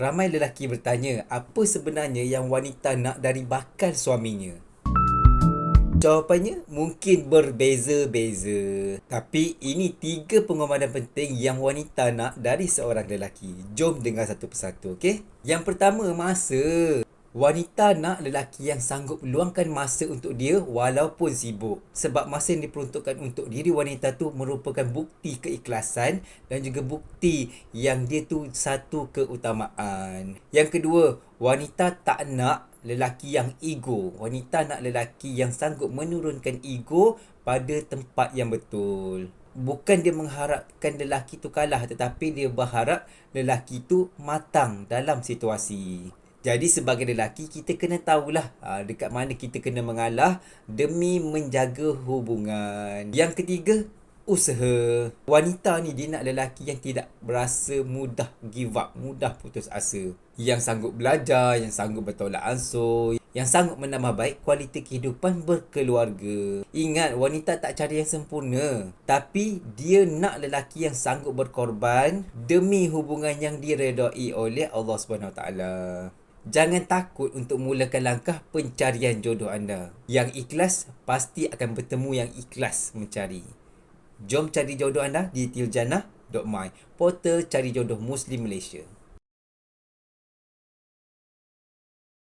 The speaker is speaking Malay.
ramai lelaki bertanya apa sebenarnya yang wanita nak dari bakal suaminya. Jawapannya mungkin berbeza-beza. Tapi ini tiga pengomadan penting yang wanita nak dari seorang lelaki. Jom dengar satu persatu, okey? Yang pertama, masa. Wanita nak lelaki yang sanggup luangkan masa untuk dia walaupun sibuk. Sebab masa yang diperuntukkan untuk diri wanita tu merupakan bukti keikhlasan dan juga bukti yang dia tu satu keutamaan. Yang kedua, wanita tak nak lelaki yang ego. Wanita nak lelaki yang sanggup menurunkan ego pada tempat yang betul. Bukan dia mengharapkan lelaki tu kalah tetapi dia berharap lelaki tu matang dalam situasi. Jadi sebagai lelaki kita kena tahulah aa, dekat mana kita kena mengalah demi menjaga hubungan. Yang ketiga, usaha. Wanita ni dia nak lelaki yang tidak berasa mudah give up, mudah putus asa. Yang sanggup belajar, yang sanggup bertolak ansur, yang sanggup menambah baik kualiti kehidupan berkeluarga. Ingat, wanita tak cari yang sempurna. Tapi dia nak lelaki yang sanggup berkorban demi hubungan yang diredai oleh Allah Taala. Jangan takut untuk mulakan langkah pencarian jodoh anda. Yang ikhlas pasti akan bertemu yang ikhlas mencari. Jom cari jodoh anda di tiljana.my, portal cari jodoh Muslim Malaysia.